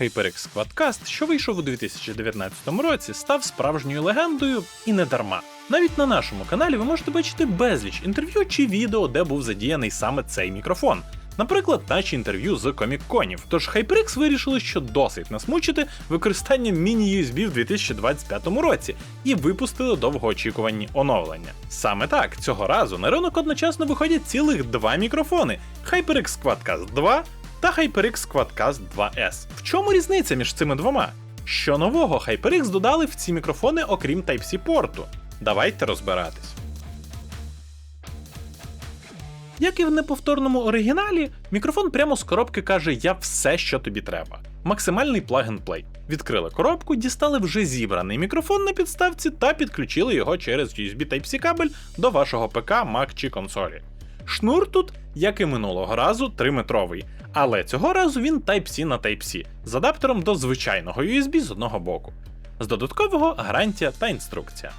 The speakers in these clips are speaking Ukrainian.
HyperX Quadcast, що вийшов у 2019 році, став справжньою легендою і не дарма. Навіть на нашому каналі ви можете бачити безліч інтерв'ю чи відео, де був задіяний саме цей мікрофон. Наприклад, наші інтерв'ю з комік-конів. Тож HyperX вирішили, що досить нас мучити використанням міні-USB в 2025 році і випустили довгоочікувані оновлення. Саме так, цього разу на ринок одночасно виходять цілих два мікрофони: HyperX Quadcast 2 та HyperX Quadcast 2S. В чому різниця між цими двома? Що нового HyperX додали в ці мікрофони, окрім Type-C порту? Давайте розбиратись. Як і в неповторному оригіналі, мікрофон прямо з коробки каже: Я все, що тобі треба. Максимальний plug-and-play. Відкрили коробку, дістали вже зібраний мікрофон на підставці та підключили його через USB Type-C кабель до вашого ПК, Mac чи консолі. Шнур тут, як і минулого разу, 3-метровий, але цього разу він Type-C на Type-C з адаптером до звичайного USB з одного боку. З додаткового гарантія та інструкція.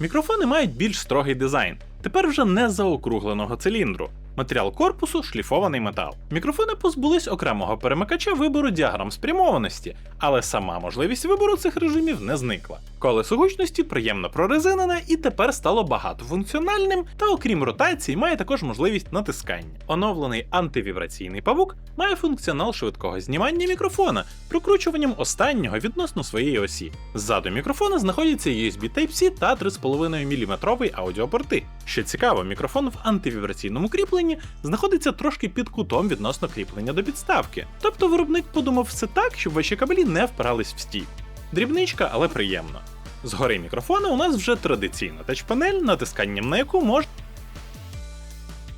Мікрофони мають більш строгий дизайн, тепер вже не заокругленого циліндру. Матеріал корпусу шліфований метал. Мікрофони позбулись окремого перемикача вибору діаграм спрямованості, але сама можливість вибору цих режимів не зникла. Колесо гучності приємно прорезинене і тепер стало багатофункціональним, та окрім ротації, має також можливість натискання. Оновлений антивібраційний павук має функціонал швидкого знімання мікрофона, прокручуванням останнього відносно своєї осі. Ззаду мікрофона знаходяться USB Type-C та 3,5 мм аудіопорти. Що цікаво, мікрофон в антивібраційному кріпленні знаходиться трошки під кутом відносно кріплення до підставки. Тобто виробник подумав все так, щоб ваші кабелі не впирались в стій. Дрібничка, але приємно. Згори мікрофона у нас вже традиційна тач-панель, натисканням на яку можна.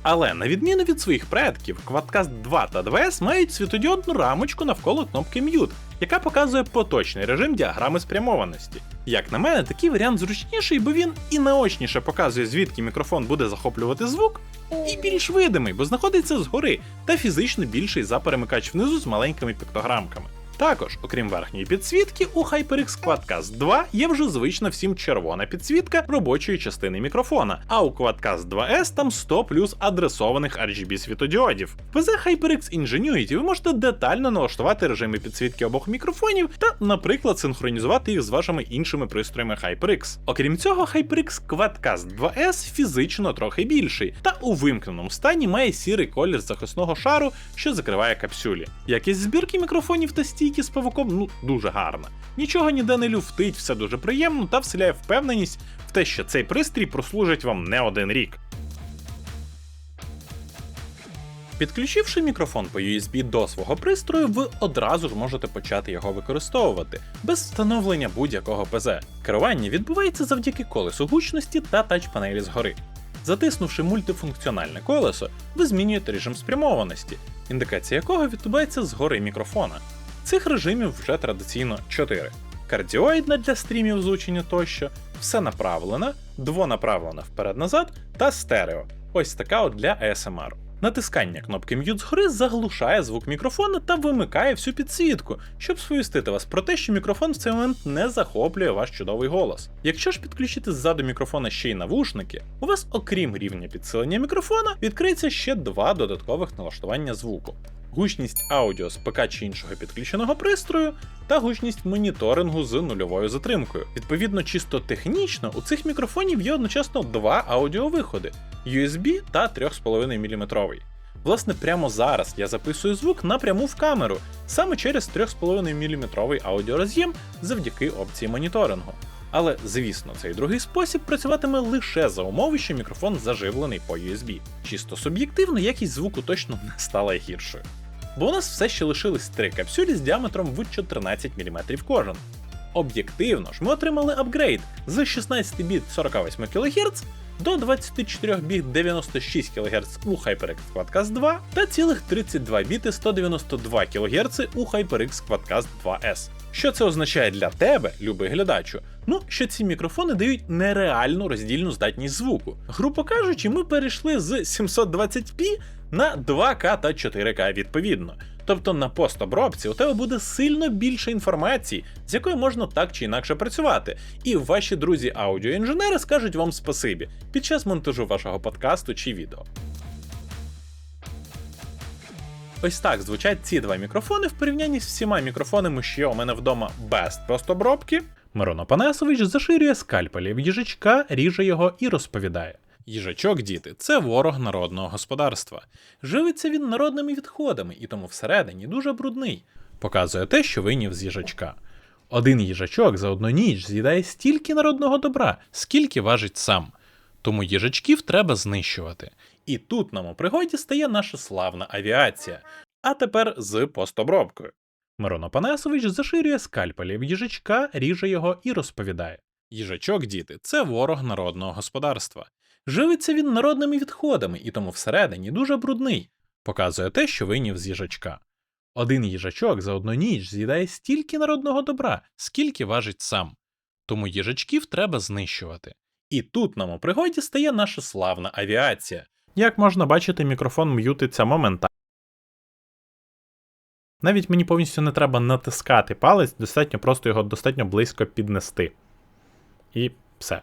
Але на відміну від своїх предків, Quadcast 2 та 2S мають світодіодну рамочку навколо кнопки Mute, яка показує поточний режим діаграми спрямованості. Як на мене, такий варіант зручніший, бо він і наочніше показує, звідки мікрофон буде захоплювати звук, і більш видимий, бо знаходиться згори, та фізично більший за перемикач внизу з маленькими піктограмками. Також, окрім верхньої підсвітки, у HyperX Quadcast 2 є вже звична всім червона підсвітка робочої частини мікрофона, а у Quadcast 2S там 100 плюс адресованих RGB світодіодів. PZ HyperX Ingenuity ви можете детально налаштувати режими підсвітки обох мікрофонів та, наприклад, синхронізувати їх з вашими іншими пристроями HyperX. Окрім цього, HyperX Quadcast 2S фізично трохи більший, та у вимкненому стані має сірий колір захисного шару, що закриває капсюлі. Якість збірки мікрофонів та стійки з павуком ну дуже гарна. Нічого ніде не люфтить, все дуже приємно та вселяє впевненість в те, що цей пристрій прослужить вам не один рік. Підключивши мікрофон по USB до свого пристрою, ви одразу ж можете почати його використовувати без встановлення будь-якого ПЗ. Керування відбувається завдяки колесу гучності та тач-панелі згори. Затиснувши мультифункціональне колесо, ви змінюєте режим спрямованості, індикація якого відбувається згори мікрофона. Цих режимів вже традиційно 4. Кардіоїдна для стрімів звучення тощо, все направлена, двонаправлена вперед-назад та стерео. Ось така от для ASMR. Натискання кнопки Mute згори заглушає звук мікрофона та вимикає всю підсвітку, щоб сповістити вас про те, що мікрофон в цей момент не захоплює ваш чудовий голос. Якщо ж підключити ззаду мікрофона ще й навушники, у вас, окрім рівня підсилення мікрофона, відкриється ще два додаткових налаштування звуку. Гучність аудіо з ПК чи іншого підключеного пристрою та гучність моніторингу з нульовою затримкою. Відповідно, чисто технічно у цих мікрофонів є одночасно два аудіовиходи USB та 3,5 мм. Власне, прямо зараз я записую звук напряму в камеру, саме через 3,5 мм аудіороз'єм завдяки опції моніторингу. Але, звісно, цей другий спосіб працюватиме лише за умови, що мікрофон заживлений по USB. Чисто суб'єктивно, якість звуку точно не стала гіршою. Бо у нас все ще лишились три капсюлі з діаметром в 14 мм кожен. Об'єктивно ж, ми отримали апгрейд з 16 біт 48 кГц до 24 біт 96 кГц у HyperX Quadcast 2 та цілих 32 біти 192 кГц у HyperX Quadcast 2S. Що це означає для тебе, любий глядачу? Ну, що ці мікрофони дають нереальну роздільну здатність звуку. Грубо кажучи, ми перейшли з 720p на 2К та 4К відповідно. Тобто на постобробці у тебе буде сильно більше інформації, з якою можна так чи інакше працювати, і ваші друзі аудіоінженери скажуть вам спасибі під час монтажу вашого подкасту чи відео. Ось так звучать ці два мікрофони в порівнянні з всіма мікрофонами, що у мене вдома без простобробки. Мирон Опанасович заширює скальпелів їжачка, ріже його і розповідає. Їжачок, діти, це ворог народного господарства. Живиться він народними відходами і тому всередині дуже брудний. Показує те, що винів з їжачка. Один їжачок за одну ніч з'їдає стільки народного добра, скільки важить сам. Тому їжачків треба знищувати. І тут нам у пригоді стає наша славна авіація. А тепер з постобробкою. Мирон Опанасович заширює скальпелів їжачка, ріже його і розповідає: Їжачок, діти, це ворог народного господарства. Живиться він народними відходами і тому всередині дуже брудний. Показує те, що винів з їжачка. Один їжачок за одну ніч з'їдає стільки народного добра, скільки важить сам. Тому їжачків треба знищувати. І тут нам у пригоді стає наша славна авіація. Як можна бачити, мікрофон м'ютиться моментально. Навіть мені повністю не треба натискати палець, достатньо просто його достатньо близько піднести. І все.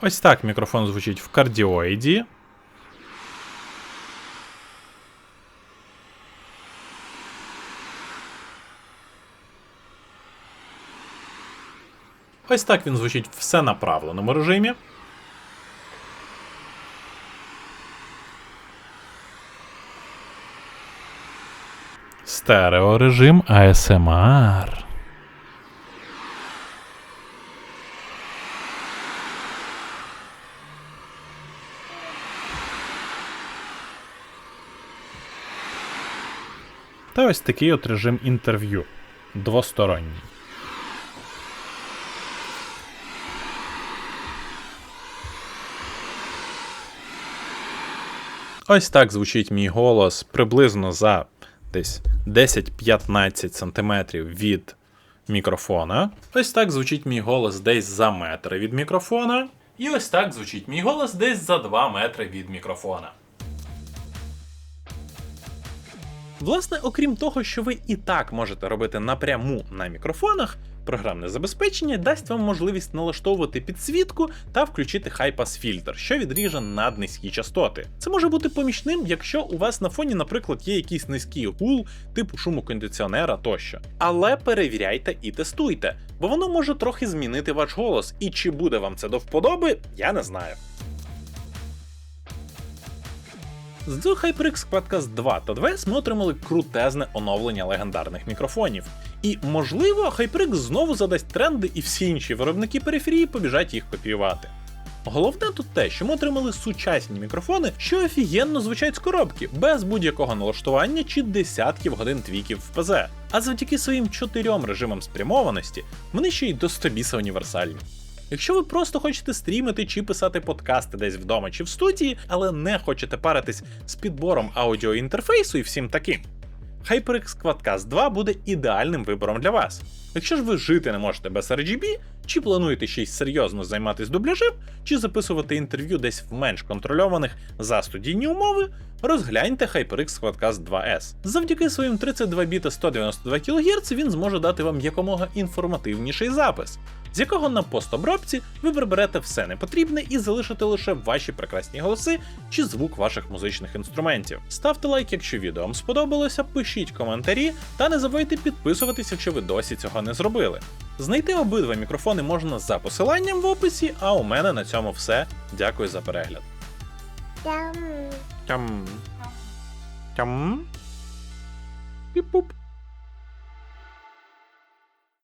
Ось так мікрофон звучить в кардіоїді. Ось так він звучить в всенаправленому режимі. Стереорежим ASMR. Та ось такий от режим інтерв'ю. Двосторонній. Ось так звучить мій голос приблизно за десь 10-15 см від мікрофона. Ось так звучить мій голос десь за метр від мікрофона. І ось так звучить мій голос десь за 2 метри від мікрофона. Власне, окрім того, що ви і так можете робити напряму на мікрофонах, програмне забезпечення дасть вам можливість налаштовувати підсвітку та включити хайпас фільтр, що відріже наднизькі частоти. Це може бути помічним, якщо у вас на фоні, наприклад, є якийсь низький гул, типу шуму кондиціонера тощо. Але перевіряйте і тестуйте, бо воно може трохи змінити ваш голос, і чи буде вам це до вподоби, я не знаю. З HyperX Quadcast 2 та 2S ми отримали крутезне оновлення легендарних мікрофонів. І, можливо, HyperX знову задасть тренди, і всі інші виробники периферії побіжать їх копіювати. Головне тут те, що ми отримали сучасні мікрофони, що офігенно звучать з коробки, без будь-якого налаштування чи десятків годин твіків в ПЗ. А завдяки своїм чотирьом режимам спрямованості вони ще й до 100 біса універсальні. Якщо ви просто хочете стрімити чи писати подкасти десь вдома чи в студії, але не хочете паритись з підбором аудіоінтерфейсу і всім таким, HyperX Quadcast 2 буде ідеальним вибором для вас. Якщо ж ви жити не можете без RGB, чи плануєте й серйозно займатися дубляжем, чи записувати інтерв'ю десь в менш контрольованих за студійні умови, розгляньте HyperX Quadcast 2S. Завдяки своїм 32 біта 192 кГц він зможе дати вам якомога інформативніший запис, з якого на постобробці ви приберете все непотрібне і залишите лише ваші прекрасні голоси чи звук ваших музичних інструментів. Ставте лайк, якщо відео вам сподобалося, пишіть коментарі та не забувайте підписуватись, якщо ви досі цього не зробили. Знайти обидва мікрофони можна за посиланням в описі, а у мене на цьому все. Дякую за перегляд. Тям. Тям. Тям. Піп-пуп.